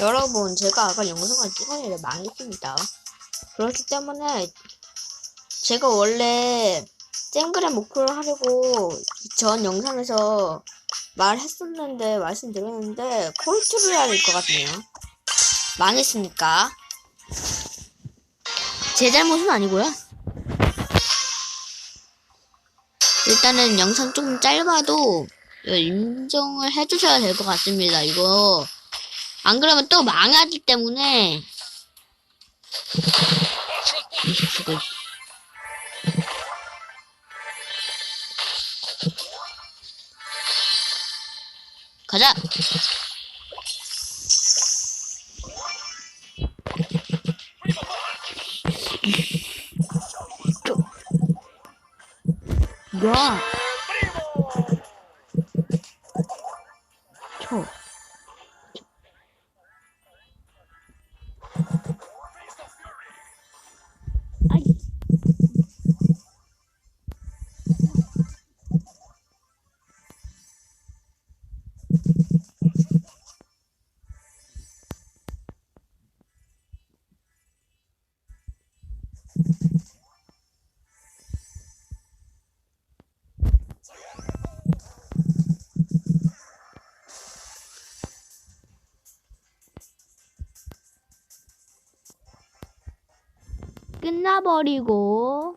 여러분, 제가 아까 영상을 찍었는데 망했습니다. 그렇기 때문에 제가 원래 쨍그레 목표를 하려고 전 영상에서 말했었는데 말씀드렸는데 콜트를 해야 될것 같네요. 망했으니까 제 잘못은 아니고요. 일단은 영상 좀 짧아도 인정을 해주셔야 될 것 같습니다. 이거 안 그러면 또 망하기 때문에 이거 가자. 야. 끝나버리고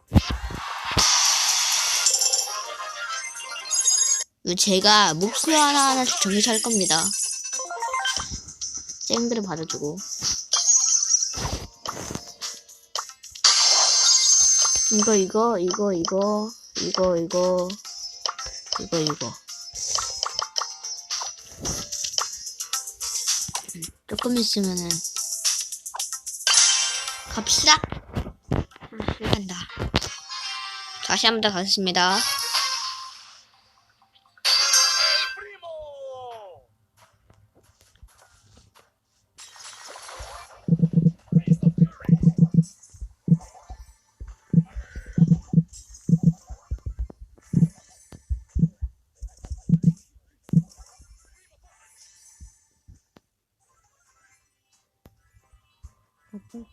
제가 목수 하나하나 정리할 겁니다. 잼들을 받아주고. 이거, 이거, 이거, 이거, 이거, 이거, 이거, 이거. 조금 있으면은 갑시다. 간다. 다시 한번 더 가겠습니다.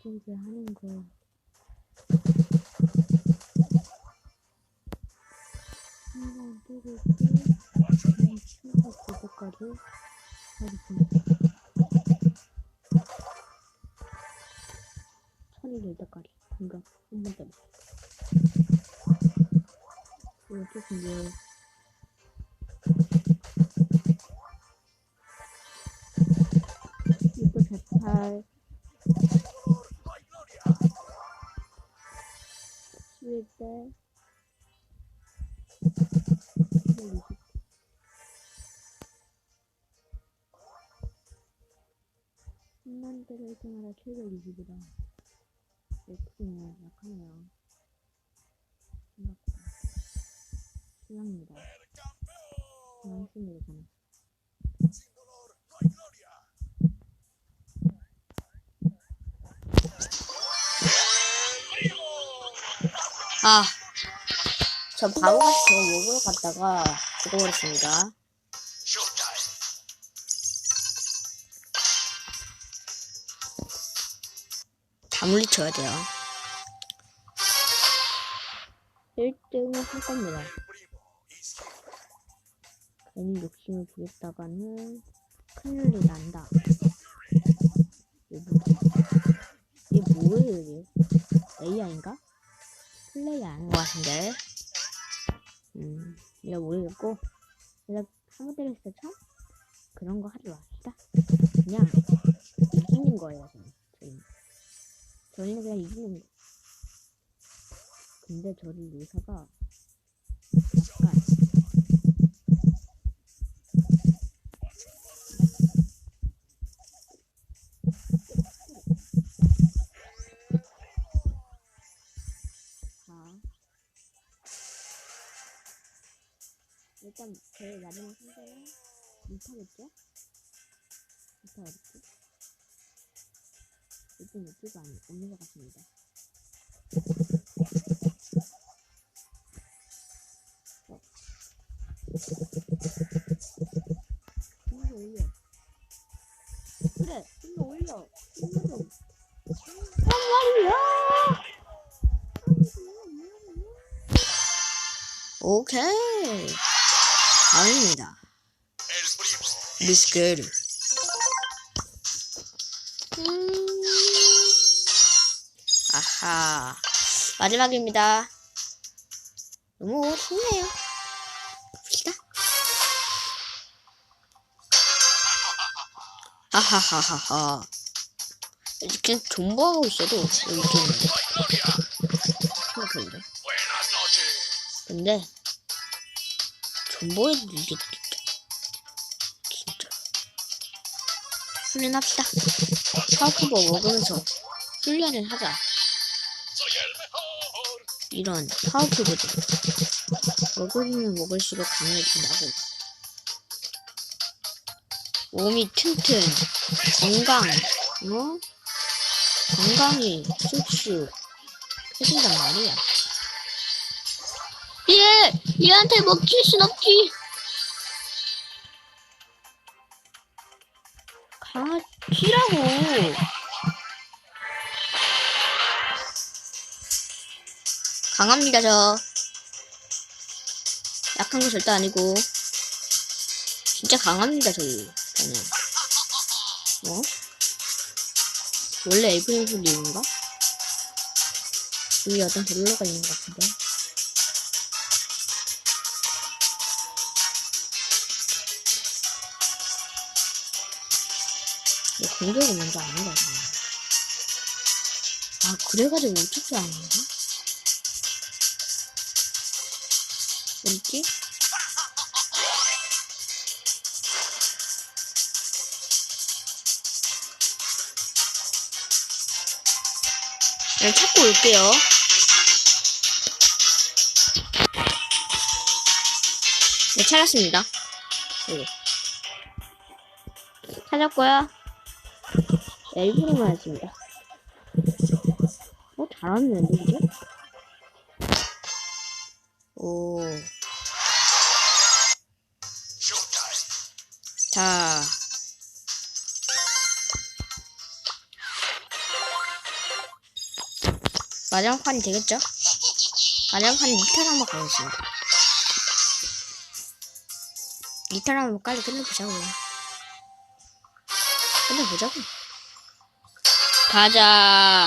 존재하는 거야. 한번 뜨고 출석 그것까지 하겠습니다. 천일 열다까지 공격 한번 때문에. 이거 조금 요 수일 때 720. 한만대를 1등하라 720이라 엑스는 약하네요 생각보다 실망입니다 망했습니다 저는 아, 저 바보같이 저 욕으로 갔다가 죽어버렸습니다. 다 물리쳐야 돼요. 1등을 할 겁니다. 괜히 욕심을 부렸다가는 큰일이 난다. 이게 뭐예요, 이게? AI인가? 플레이 아닌 것 같은데. 음, 이거 모르겠고. 내가 한번 때렸을 때 참? 그런 거 하지 맙시다. 그냥 이기는 거예요, 저는. 저희는, 저희는 그냥 이기는 거. 근데 저를 의사가 약간 일단 제 마지막 상대는 못하겠죠? 못하겠지? 일단 이쪽가 아니 없는 것 같습니다. 어. 이거 올려. 그래 힘 올려 힘 좀. 한 마리야 오 다음입니다. 미스케르. 음. 아하. 마지막입니다. 너무 쉽네요. 봅시다. 하하하하하. 이렇게 존버하고 있어도 여기. 생각해보자. 근데 존버해도 이겼겠다. 진짜. 훈련합시다. 파워크버 먹으면서 훈련을 하자. 이런 파워크버들. 먹으면 먹을수록 강해진다고. 몸이 튼튼, 건강, 어? 건강이 쑥쑥 해진단 말이야. 얘! 얘한테 먹힐 순 없지! 강아지라고! 강합니다, 저. 약한 거 절대 아니고. 진짜 강합니다, 저희. 저는. 어? 원래 에이프릴 풀리인가? 여기 어떤 블루가 있는 것 같은데. 내 공격이 먼저 아닌 거 같네. 아, 그래가지고 어떻게 안 건가? 어딨지? 네, 찾고 올게요. 네, 찾았습니다. 여기. 찾았고요. 네, 일부러만 했습니다. 어, 잘하는데, 이제? 오. 자. 마지막 판이 되겠죠? 마지막 판 리탈 한번 가겠습니다. 리탈 한번 빨리 끝내보자고. 끝내보자고. 가자.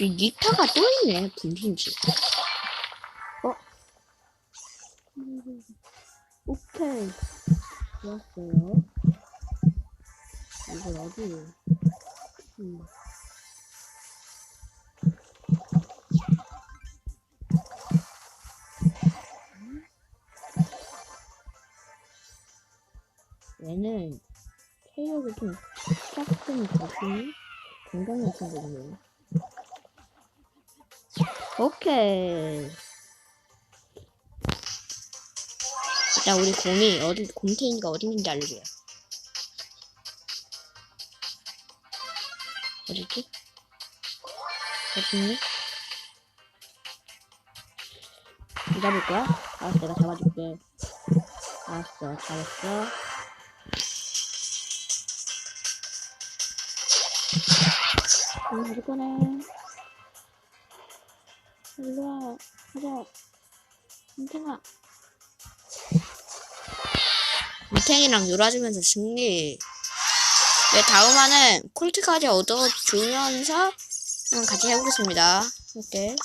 이 리타가 또 있네, 분신지. 어? 오케이. 좋았어요. 이걸 어디에? 음. 체력이 좀 조금 자신이 건강한 친구네요. 오케이. 자, 우리 곰이 어디, 곰탱이가 어디 있는지 알려줘요. 어디지? 어디있니? 잡을 거야? 알았어, 내가 잡아줄게. 알았어, 잘했어. 응, 어디 거네. 일로와, 가자. 곰탱아. 곰탱이랑 놀아주면서 승리. 네, 다음화는 콜트까지 얻어주면서 음, 같이 해보겠습니다. 이렇게.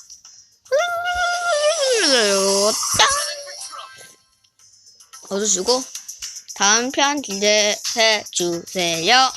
땅! 얻어주고, 다음 편 기대해 주세요.